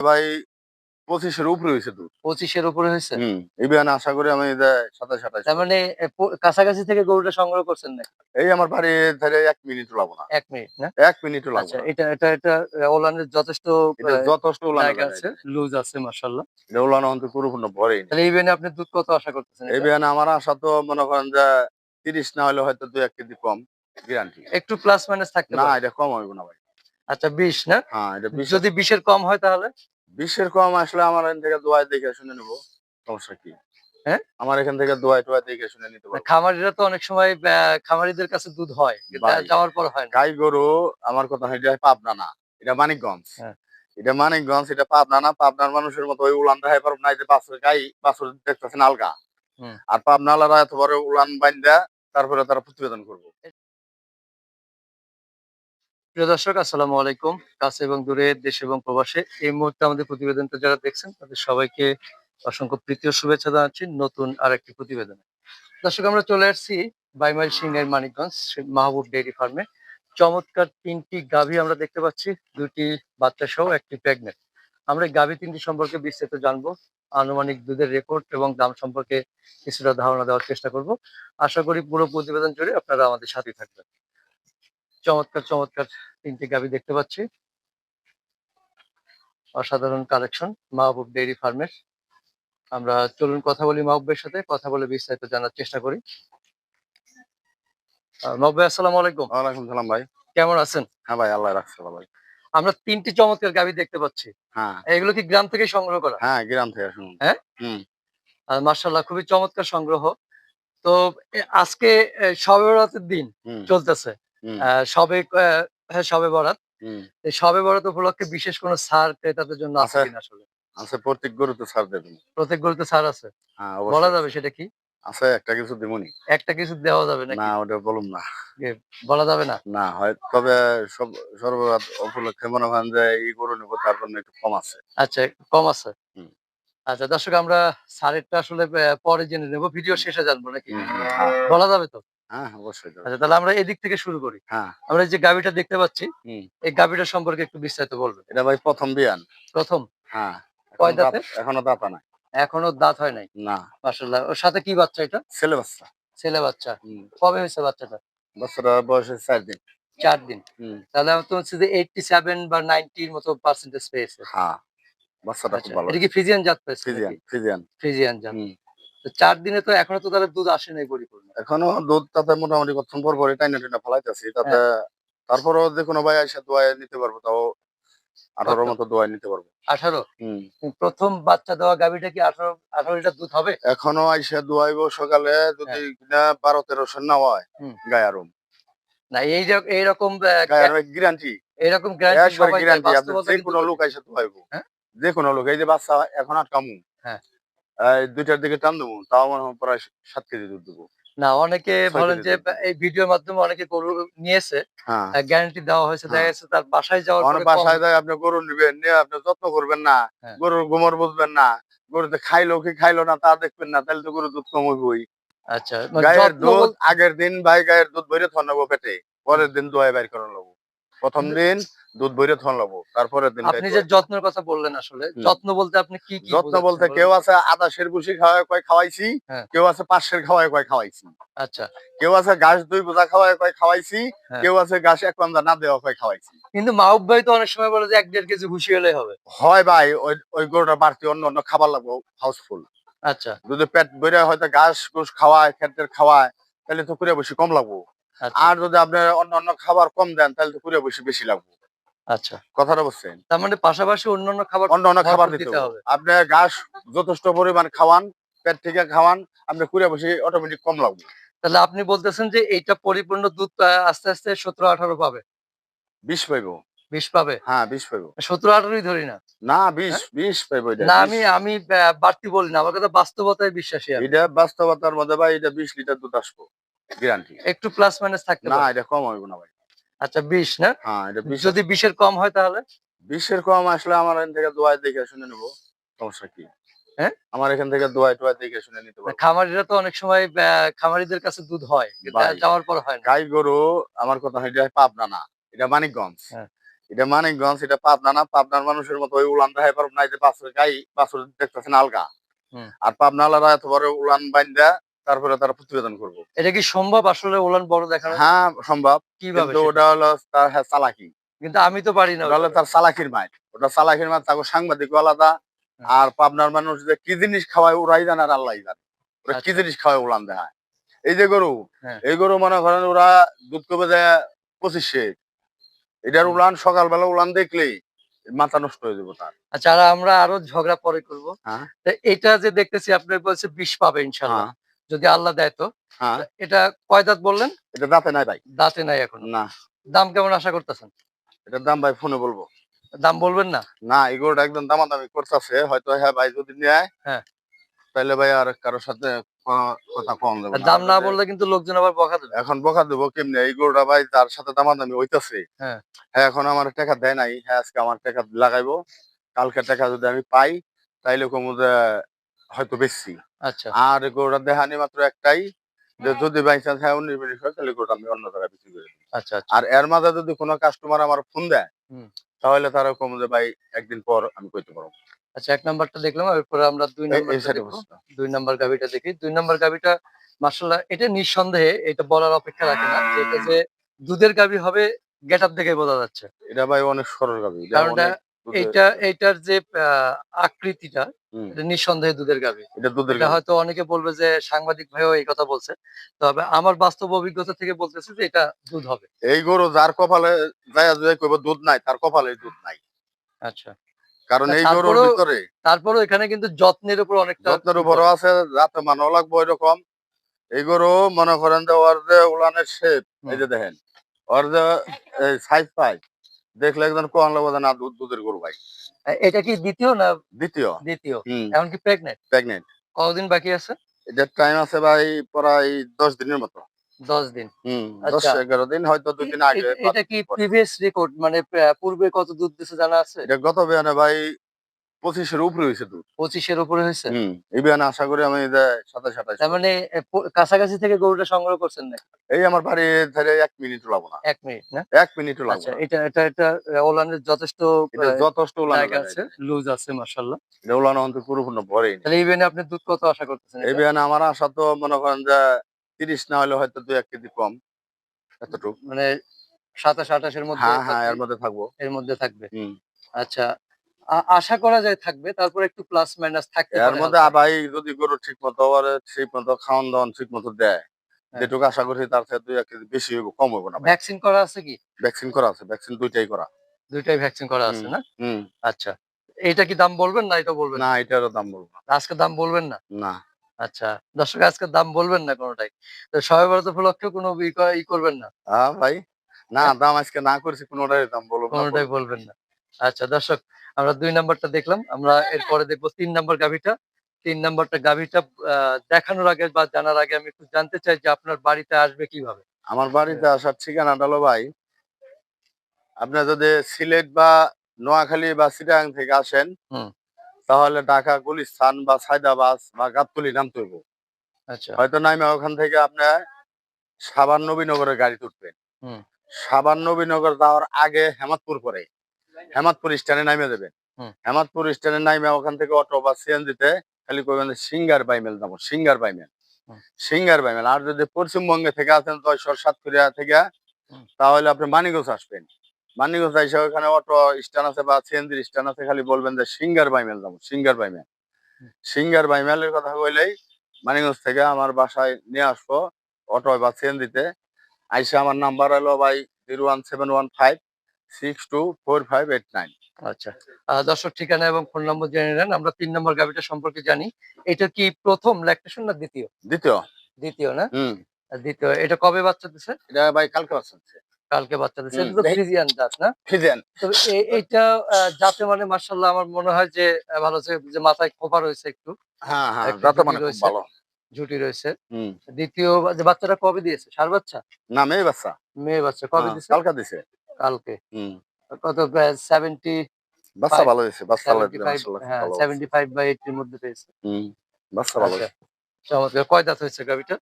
ভাই পঁচিশের উপরে হয়েছে দুধ। পঁচিশের উপরে হয়েছে? হুম এই আশা করি আমি সাতাশ সাতাশ তার মানে কাছাকাছি থেকে গরুটা সংগ্রহ করছেন না এই আমার বাড়ি ধরে এক মিনিট লাগবো না। এক মিনিট না? এক মিনিট লাগবো আচ্ছা এটা এটা এটা ওলানের যথেষ্ট যথেষ্ট জায়গা আছে লুজ আছে মাশাল্লাহ এটা উলানো অন্ত পরিপূর্ণ ভরেই তাহলে এই বেনে আপনি দুধ কত আশা করতেছেন এই? বিয়ানে আমার আশা তো মনে করেন যে তিরিশ না হলে হয়তো দুই এক কেজি কম গ্যারান্টি একটু প্লাস মাইনাস থাকতে না এটা কম হবে না ভাই। আচ্ছা বিশ না? হ্যাঁ এটা বিশ। যদি বিশের কম হয় তাহলে? বিশের কম আসলে আমার এখান থেকে দোয়াই দেখে শুনে নেব। সমস্যা কি? হ্যাঁ? আমার এখান থেকে দোয়াই টোয়াই দেখে শুনে নিতে পারব। খামারিরা তো অনেক সময় খামারিদের কাছে দুধ হয়। যাওয়ার পর হয় গাই গরু আমার কথা হয় এটা পাবনা না এটা মানিকগঞ্জ। হ্যাঁ। এটা মানিকগঞ্জ এটা পাবনা না পাবনার মানুষের মতো ওই উলান রাখাই পারব না যে গাই দেখতেছেন আলগা। আর পাবনালারা এত বড় উলান বাইন্দা তারপরে তারা প্রতিবেদন করব। প্রিয় দর্শক, আসসালামু আলাইকুম। কাছে এবং দূরে দেশ এবং প্রবাসে এই মুহূর্তে আমাদের প্রতিবেদনটা যারা দেখছেন, তাদের সবাইকে অসংখ্য প্রীতি ও শুভেচ্ছা জানাচ্ছি নতুন আর একটি প্রতিবেদনে। দর্শক, আমরা চলে আসছি বাইমাইল সিং এর মানিকগঞ্জ মাহবুব ডেইরি ফার্মে। চমৎকার তিনটি গাভী আমরা দেখতে পাচ্ছি, দুটি বাচ্চা সহ একটি প্রেগনেন্ট। আমরা গাভী তিনটি সম্পর্কে বিস্তারিত জানব, আনুমানিক দুধের রেকর্ড এবং দাম সম্পর্কে কিছুটা ধারণা দেওয়ার চেষ্টা করব। আশা করি পুরো প্রতিবেদন জুড়ে আপনারা আমাদের সাথে থাকবেন। চমৎকার চমৎকার তিনটি গাভী দেখতে পাচ্ছি। অসাধারণ কালেকশন মাহবুব ডেইরি ফার্মের আমরা চলুন কথা বলি মাহবুবের সাথে কথা বলে বিস্তারিত জানার চেষ্টা করি। মাহবুব আসসালামু আলাইকুম। ওয়ালাইকুম সালাম ভাই। কেমন আছেন? হ্যাঁ ভাই আল্লাহ রাখছে ভাই আমরা তিনটি চমৎকার গাভী দেখতে পাচ্ছি। হ্যাঁ। এগুলো কি গ্রাম থেকে সংগ্রহ করা? হ্যাঁ গ্রাম থেকে হ্যাঁ? হুম। মার্শাল্লাহ খুবই চমৎকার সংগ্রহ। তো আজকে শবে দিন চলতেছে। সবে হ্যাঁ সবে বরাত। এই সবে বরাত উপলক্ষে বিশেষ কোনো ছাড় ক্রেতাদের জন্য আছে। কিনা আসলে? আছে প্রত্যেক গরু তো ছাড় দেবেন প্রত্যেক গরুতে ছাড় আছে? হ্যাঁ বলা যাবে সেটা কি? আছে একটা কিছু একটা কিছু দেওয়া যাবে না ওটা বলুম না। বলা যাবে না? না হয় তবে সব সর্বরাত উপলক্ষে মনে হয় যে এই গরু নেব তার জন্য একটু কম আছে। আচ্ছা কম আছে। আচ্ছা দর্শক আমরা সারেরটা আসলে পরে জেনে নেব। ভিডিও শেষে জানব নাকি? বলা যাবে তো? হ্যাঁ অবশ্যই আচ্ছা তাহলে আমরা এদিক থেকে শুরু করি। হ্যাঁ। আমরা এই যে গাবিটা দেখতে পাচ্ছি। এই গাবিটা সম্পর্কে একটু বিস্তারিত বলবেন। এটা ভাই প্রথম বিয়ান। প্রথম? হ্যাঁ কয় দাঁত- এখনও দাতা নাই। এখনও দাঁত হয় নাই? না। মাসাল্লাহ ওর সাথে কি বাচ্চা এটা? ছেলে বাচ্চা। ছেলে বাচ্চা। হুম। কবে হয়েছে বাচ্চাটা? বাচ্চাটা বয়স চার দিন। চার দিন। তাহলে তো হচ্ছে যে এইটটি সেভেন বা নাইনটির মতো পার্সেন্টেজ পেয়েছে। হ্যাঁ বাচ্চাটা খুব আচ্ছা, ভালো। এটা কি ফ্রিজিয়ান জাত পেয়েছে ফিজিয়ান ফিজিয়ান ফ্রিজিয়ান জাত। চার দিনে তো এখনও তো তাহলে দুধ আসে নাই পরিপূর্ণ। এখনও দুধ তাতে মোটামুটি কতক্ষণ পর পরে টাইনা টাইনা ফেলাইতেছি। তাতে তারপরেও যে কোনো ভাই এসে দোয়াই নিতে পারব তাও আঠারোর কত? মতো দোয়াই নিতে পারব। আঠারো? হুম। প্রথম বাচ্চা দেওয়া গাভিটা কি আঠারো আঠারো লিটার দুধ হবে? এখনও আইসে দোয়াইবো সকালে যদি কিনা বারো তেরোশো না হয় হ্যাঁ। গায়ারুম না এই যে এইরকম গ্যারান্টি গ্যারান্টি দেয়, যে কোনো লোক আইসে দোয়াইবো। হ্যাঁ? যে কোনো লোক এই যে বাচ্চা এখন আটকামু। হ্যাঁ। দুইটার দিকে টান দেবো তাও হয় প্রায় সাত কেজি দুধ দেবো। না অনেকে বলেন যে এই ভিডিওর মাধ্যমে অনেকে গরু নিয়েছে গ্যারান্টি দেওয়া হয়েছে দেখা হ্যাঁ। তার বাসায় যাওয়ার পরে বাসায় যায় আপনি গরু নিবেন নিয়ে আপনি যত্ন করবেন না হ্যাঁ। গরুর গোমর বুঝবেন না গরুতে খাইলো কি খাইলো না তা দেখবেন না তাহলে তো গরু দুধ কম হইবই। আচ্ছা গায়ের দুধ আগের দিন ভাই গায়ের দুধ ভরে থন লাগবো পেটে পরের দিন দোয়াই বাইর করানো প্রথম দিন দুধ ভরে থন লাগবো তারপরের দিন আপনি যে যত্নের কথা বললেন আসলে যত্ন বলতে আপনি কি কি যত্ন বলতে কেউ আছে আদা সের বুসি খাওয়ায় কয় খাওয়াইছি হ্যাঁ। কেউ আছে পাঁচশের খাওয়ায় কয় খাওয়াইছি। আচ্ছা। কেউ আছে ঘাস দুই বোঝা খাওয়ায় কয় খাওয়াইছি হ্যাঁ। কেউ আছে ঘাস এক পান্দা না দেওয়া কয় খাওয়াইছি। কিন্তু মাহবুব ভাই তো অনেক সময় বলে যে এক দেড় কেজি ভুসি হলে হবে। হয় ভাই ওই ওই গরুটা বাড়তি অন্য অন্য খাবার লাগবো হাউসফুল আচ্ছা। যদি পেট ভরে হয়তো ঘাস ঘুষ খাওয়ায় খেতের খাওয়ায় তাহলে তো কুড়িয়ে বসে কম লাগবো। আর যদি আপনি অন্য অন্য খাবার কম দেন তাহলে তো কুড়িয়ে বসে বেশি লাগবো। আচ্ছা। কথাটা বুঝছেন? তার মানে পাশাপাশি অন্যান্য খাবার অন্য অন্য খাবার ভরপুর দিতে দিতে হবে। আপনি ঘাস যথেষ্ট পরিমাণ খাওয়ান পেট থেকে খাওয়ান আপনি কুড়িয়ে বসে অটোমেটিক কম লাগবে। তাহলে আপনি বলতেছেন যে এইটা পরিপূর্ণ দুধ আস্তে আস্তে সতেরো আঠারো পাবে। বিষ পাইব। বিশ পাবে? হ্যাঁ বিষ পাইব। সতেরো আঠারোই ধরি না। না বিষ বিষ পাইব না আমি আমি বাড়তি বলি না। আমার কথা বাস্তবতায় বিশ্বাসী এটা বাস্তবতার মধ্যে ভাই এটা বিশ লিটার দুধ আসব। গ্যারান্টি। একটু প্লাস মাইনাস থাকতে না এটা কম হইব না ভাই। আচ্ছা বিশ না? হ্যাঁ এটা বিশ যদি বিশের কম হয় তাহলে? বিশের কম আসলে আমার এখান থেকে দোয়াই দেখে শুনে নেব। সমস্যা কি? হ্যাঁ? আমার এখান থেকে দোয়াই টোয়াই দেখে শুনে নিতে পারব। খামারিরা তো অনেক সময় খামারিদের কাছে দুধ হয়। যাওয়ার পর হয় না। গাই গরু আমার কথা হয় এটা পাবনা না এটা মানিকগঞ্জ। হ্যাঁ। এটা মানিকগঞ্জ এটা পাবনা না পাবনার মানুষের মতো ওই উলান দেখাই পারব না এই যে বাছুর গাই বাছুর দেখতেছেন আলগা। হুম। আর পাবনালারা এত বড় উলান বাইন্দা তারপরে তারা প্রতিবেদন করব। এটা কি সম্ভব আসলে ওলান বড় দেখানো? হ্যাঁ সম্ভব। কীভাবে ওটা হলো তার হ্যাঁ চালাকি। কিন্তু আমি তো পারি না ওটা হলো তার চালাকির মাইট ওটা চালাকির মাইট তাকে সাংবাদিক আলাদা। আর পাবনার মানুষ যে কি জিনিস খাওয়ায় ওরাই জানে আর আল্লাহ জানে। ওরা কি আচ্ছা। জিনিস খাওয়ায় উলান দেখায়। এই যে গরু হ্যাঁ। এই গরু মনে করেন ওরা দুধ কবে দেয়? পঁচিশে এটার। উলান সকালবেলা উলান দেখলেই মাথা নষ্ট হয়ে যাব তার। আচ্ছা আমরা আরও ঝগড়া পরে করব। হ্যাঁ। এটা যে দেখতেছি আপনি বলছে বিষ পাবে ইনশাল্লাহ। যদি আল্লাহ দেয় তো। হ্যাঁ। এটা কয় দাঁত বললেন? এটা দাঁতে নাই ভাই। দাঁতে নাই এখন। না। দাম কেমন আশা করতেছেন? এটার দাম ভাই ফোনে বলব। দাম বলবেন না? না এই গরুটা একদম দামাদামি করতেছে। হয়তো হ্যাঁ ভাই যদি নেয় হ্যাঁ। তাহলে ভাই আর কারোর সাথে কথা কম দেবো দাম না বললে কিন্তু লোকজন আবার বকা দেবে। এখন বকা দেবো কেমনে? এই গরুটা ভাই তার সাথে দামাদামি হইতাছে। হ্যাঁ। হ্যাঁ এখন আমার টাকা দেয় নাই। হ্যাঁ আজকে আমার টাকা লাগাইবো। কালকে টাকা যদি আমি পাই তাইলে কমু হয়তো বেশি। আচ্ছা। আর গরুটা দেহানি মাত্র একটাই যে যদি বাই চান্স হ্যাঁ উনিশ হয় তাহলে গরুটা আমি অন্য জায়গায় বিক্রি করে দিই। আচ্ছা আচ্ছা। আর এর মাঝে যদি কোনো কাস্টমার আমার ফোন দেয় তাহলে তারা কম যে ভাই একদিন পর আমি কইতে পারব। আচ্ছা এক নাম্বারটা দেখলাম এরপরে আমরা দুই সাইডে দুই নাম্বার গাভিটা দেখি। দুই নাম্বার গাভিটা মার্শাল্লাহ এটা নিঃসন্দেহে এটা বলার অপেক্ষা রাখে না যে এটা যে দুধের গাভি হবে গেট আপ দেখে বোঝা যাচ্ছে। এটা ভাই অনেক সরল গাবি কারণ এটা- এইটার যে আকৃতিটা এটা নিঃসন্দেহে দুধের গাভি। এটা দুধের। হয়তো অনেকে বলবে যে সাংবাদিক ভাইও এই কথা বলছে। তবে আমার বাস্তব অভিজ্ঞতা থেকে বলতেছে যে এটা দুধ হবে। এই গরু যার কপালে যায় যায় কইব দুধ নাই তার কপালে দুধ নাই। আচ্ছা। কারণ এই গরুর ভিতরে এখানে কিন্তু যত্নের উপর অনেকটা যত্নের উপরও আছে যাতে মানও লাগবো এরকম এই গরু মনে করেন যে ওর যে উলানের শেপ এই যে দেখেন ওর যে সাইজ পাই দেখলে একজন কোহান লাগবে না দুধ দুধের গরু ভাই। এটা কি দ্বিতীয় না দ্বিতীয়। দ্বিতীয়? এমনকি প্রেগনেন্ট প্রেগনেন্ট কতদিন বাকি আছে? এটার টাইম আছে ভাই প্রায় দশ দিনের মতো। দশ দিন। হম দশ আচ্ছা। এগারো দিন হয়তো দুই দিন আগে এটা- কি প্রিভিয়াস রেকর্ড মানে পূর্বে কত দুধ দিছে জানা আছে? এটা গত বেহানে ভাই পঁচিশের উপরে হয়েছে দুধ। পঁচিশের উপরে হয়েছে? হুম এই বিয়ানে আশা করি আমি সাতাশ সাতাশ তার মানে কাছাকাছি থেকে গরুটা সংগ্রহ করছেন না এই আমার বাড়ি ধরে এক মিনিট লাগবো না। এক মিনিট না? এক মিনিট লাগবো আচ্ছা এটা এটা এটা ওলানের যথেষ্ট যথেষ্ট উলান আছে লুজ আছে মাশাল্লাহ এটা উলান অন্তর পুরোপূর্ণ ভরেই তাহলে ইভেনে আপনি দুধ কত আশা করতেছেন এই? বিয়ানে আমার আশা তো মনে করেন যে তিরিশ না হলে হয়তো দু এক কেজি কম এতটুকু। মানে সাতাশ আঠাশের মধ্যে হ্যাঁ হ্যাঁ এর মধ্যে থাকব। এর মধ্যে থাকবে। আচ্ছা আশা করা যায় থাকবে তারপর একটু প্লাস মাইনাস থাকতে এর মধ্যে। আবাই যদি গরু ঠিক মতো ঠিক মতো খাওয়ান দাওয়ান ঠিক মতো দেয় হ্যাঁ। যেটুকু আশা করছি তার থেকে দুই এক কেজি বেশি হইব কম হইব না ভ্যাকসিন করা আছে কি? ভ্যাকসিন করা আছে ভ্যাকসিন দুইটাই করা। দুইটাই ভ্যাকসিন করা আছে না? হুম। আচ্ছা এটা কি দাম বলবেন না এটা বলবেন? না এটারও দাম বলব না। আজকে দাম বলবেন না? না। আচ্ছা দর্শক আজকে দাম বলবেন না কোনোটাই? তো সবাই বরাত উপলক্ষে কোনো ই করবেন না? হ্যাঁ ভাই। না দাম আজকে না করছি কোনোটাই দাম বলব কোনোটাই বলবেন না। আচ্ছা দর্শক আমরা দুই নাম্বারটা দেখলাম আমরা এরপরে দেখব তিন নাম্বার গাভিটা। তিন নাম্বারটা গাভিটা আহ, দেখানোর আগে বা জানার আগে আমি একটু জানতে চাই যে আপনার বাড়িতে আসবে কীভাবে? আমার বাড়িতে আসার ঠিকানাটা হলো ভাই আপনার যদি সিলেট বা নোয়াখালী বা চিটাগাং থেকে আসেন হুম। তাহলে ঢাকা গুলিস্তান বা সায়দাবাদ বা গাবতলি নামতে হইব। আচ্ছা। হয়তো নাইমা ওখান থেকে আপনার সাবান নবীনগরের গাড়ি তুলবেন হুম। সাবান নবীনগর যাওয়ার আগে হেমাদপুর পরে। হেমাদপুর স্ট্যান্ডে নামে দেবেন হুম। হেমাদপুর স্ট্যান্ডে নামে ওখান থেকে অটো বা সিএনজিতে খালি করবেন যে সিঙ্গার বাইমেল যাব সিঙ্গার বাইমেল। সিঙ্গার বাইমেল। আর যদি পশ্চিমবঙ্গে থেকে আসেন দশর সাতক্ষীরা থেকে তাহলে আপনি মানিগঞ্জ আসবেন। মানিগঞ্জ এসে ওখানে অটো স্ট্যান্ড আছে বা সিএনজির স্ট্যান্ড আছে খালি বলবেন যে সিঙ্গার বাইমেল যাব সিঙ্গার বাইমেল। সিঙ্গার বাইমেলের কথা কইলেই মানিগঞ্জ থেকে আমার বাসায় নিয়ে আসব অটো বা সিএনজিতে। আইসে আমার নাম্বার হলো ভাই zero one seven one five six two four five eight nine আচ্ছা। দর্শক ঠিকানা এবং ফোন নম্বর জেনে নেন। আমরা তিন নম্বর গাভিটা সম্পর্কে জানি। এটা কি প্রথম ল্যাকটেশন না দ্বিতীয়? দ্বিতীয়। দ্বিতীয় না? দ্বিতীয় এটা কবে বাচ্চা দিছে? এটা ভাই কালকে আসছে কালকে বাচ্চা দিছে। এটা তো ফ্রিজিয়ান জাত না? ফিজেন তবে এইটা আহ, মানে আমার মনে হয় যে ভালো যে মাথায় খোপা রয়েছে একটু। হ্যাঁ হ্যাঁ একটা মানে খুব রয়েছে। ভালো। ঝুটি রয়েছে। দ্বিতীয় বাচ্চাটা কবে দিয়েছে? সার বাচ্চা? না মেয়ে বাচ্চা। মেয়ে বাচ্চা। কবে দিয়েছে দিছে? কালকে দিছে। কালকে। হুম। কত? সেভেন্টি বাচ্চা ভালো হয়েছে বাচ্চা হ্যাঁ সেভেন্টি ফাইভ বা এইটির মধ্যে পেয়েছে। হুম বাচ্চা ভালো আচ্ছা চমৎকার। কয় দাঁত হয়েছে গাভিটা?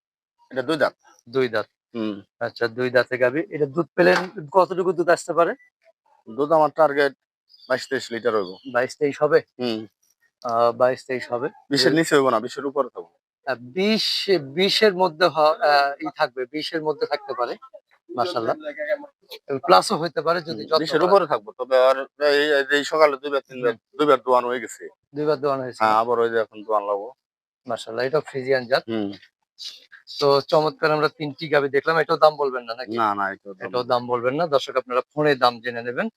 এটা দুই দাঁত। দুই দাঁত। হুম। আচ্ছা দুই দাঁতে গাভি। এটা দুধ পেলেন কতটুকু দুধ আসতে পারে? দুধ আমার টার্গেট বাইশ তেইশ লিটার হইব। বাইশ তেইশ হবে? বাইশ তেইশ হবে। বিশের নিচে হইব না বিশের উপরে থাকব। বিশ বিশের মধ্যে ই থাকবে বিশের মধ্যে থাকতে পারে। প্লাসও হইতে পারে যদি বিশের উপরে থাকব তবে আর এই এই যে এই সকালে দুইবার তিনবার দুইবার দোয়ান হয়ে গেছে। দুইবার দেওয়ানো হয়েছে। হ্যাঁ আবার ওই যে এখন দোয়ান লাগবো এটা ফ্রিজিয়ান জাত। তো চমৎকার আমরা তিনটি গাবি দেখলাম এটাও দাম বলবেন না নাকি? না এটাও দাম বলবেন না। দর্শক আপনারা ফোনে দাম জেনে নেবেন।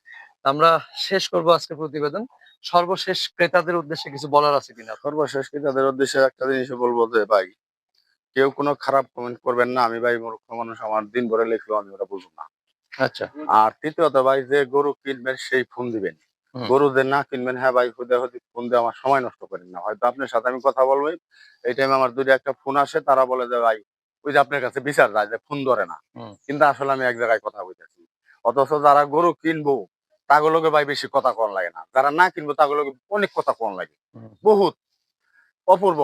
আমরা শেষ করব আজকে প্রতিবেদন। সর্বশেষ ক্রেতাদের উদ্দেশ্যে কিছু বলার আছে কিনা? সর্বশেষ ক্রেতাদের উদ্দেশ্যে একটা জিনিস বলব যে ভাই কেউ কোনো খারাপ কমেন্ট করবেন না। আমি ভাই মূর্খ মানুষ আমার দিন ভরে লিখলো আমি ওটা বুঝব না। আচ্ছা। আর তৃতীয়ত ভাই যে গরু কিনবেন সেই ফোন দিবেন। গরু যে না কিনবেন হ্যাঁ ভাই খুদে হতে ফোন দিয়ে আমার সময় নষ্ট করেন না। হয়তো আপনার সাথে আমি কথা বলব এই টাইমে আমার দুটো একটা ফোন আসে তারা বলে যে ভাই ওই যে আপনার কাছে বিচার যায় যে ফোন ধরে না। কিন্তু আসলে আমি এক জায়গায় কথা বলতেছি। অথচ যারা গরু কিনবো তাগুলোকে ভাই বেশি কথা কম লাগে না। যারা না কিনবো তাগুলোকে অনেক কথা কম লাগে। বহুত। অপূর্ব।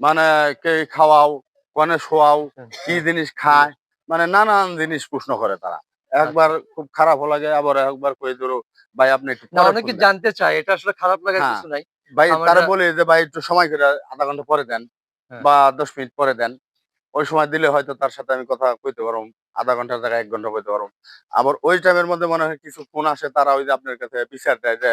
মানে কে খাওয়াও কনে শোয়াও কি জিনিস খায় মানে নানান জিনিস প্রশ্ন করে তারা। একবার খুব খারাপ লাগে আবার একবার কই ধরো ভাই আপনি একটু অনেকে জানতে চায় এটা আসলে খারাপ লাগার হ্যাঁ। কিছু নাই। ভাই তারা বলে যে ভাই একটু সময় করে আধা ঘণ্টা পরে দেন হ্যাঁ। বা দশ মিনিট পরে দেন। ওই সময় দিলে হয়তো তার সাথে আমি কথা কইতে পারব আধা ঘণ্টার জায়গায় এক ঘণ্টা কইতে পারব। আবার ওই টাইমের মধ্যে মনে হয় কিছু ফোন আসে তারা ওই যে আপনার কাছে বিচার দেয় যে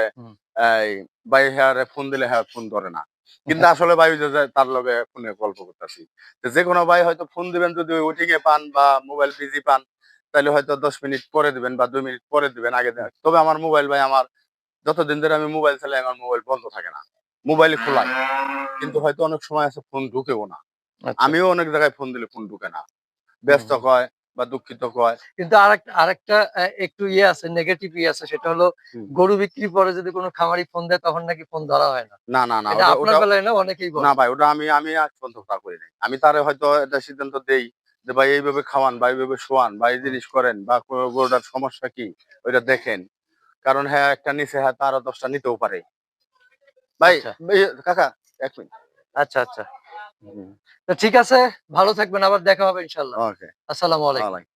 ভাই হ্যাঁ ফোন দিলে হ্যাঁ ফোন ধরে না। কিন্তু আসলে ভাই তার লগে ফোনে গল্প করতেছি। যে কোনো ভাই হয়তো ফোন দিবেন যদি ওয়েটিং এ পান বা মোবাইল বিজি পান তাহলে হয়তো দশ মিনিট পরে দিবেন বা দুই মিনিট পরে দিবেন আগে দেন তবে আমার মোবাইল ভাই আমার যতদিন ধরে আমি মোবাইল চালাই আমার মোবাইল বন্ধ থাকে না। মোবাইল খোলাই। কিন্তু হয়তো অনেক সময় আছে ফোন ঢুকেও না। আচ্ছা। আমিও অনেক জায়গায় ফোন দিলে ফোন ঢুকে না। ব্যস্ত হুম। কয় বা দুঃখিত হয়। কিন্তু আরেকটা আরেকটা একটু ইয়ে আছে নেগেটিভ ইয়ে আছে সেটা হলো গরু বিক্রি পরে যদি কোনো খামারি ফোন দেয় তখন নাকি ফোন ধরা হয় না। না না না আপনার বেলায় না অনেকেই না ভাই ওটা আমি আমি আজ পর্যন্ত তা করি নাই। আমি তারে হয়তো এটা সিদ্ধান্ত দেই যে ভাই এইভাবে খাওয়ান বা এইভাবে শোয়ান বা এই জিনিস করেন বা গরুটার সমস্যা কি ওইটা দেখেন। কারণ হ্যাঁ একটা নিচে হ্যাঁ তারও দশটা নিতেও পারে। ভাই আচ্ছা। কাকা এক মিনিট। আচ্ছা আচ্ছা। ঠিক আছে ভালো থাকবেন আবার দেখা হবে ইনশাল্লাহ আসসালাম আলাইকুম।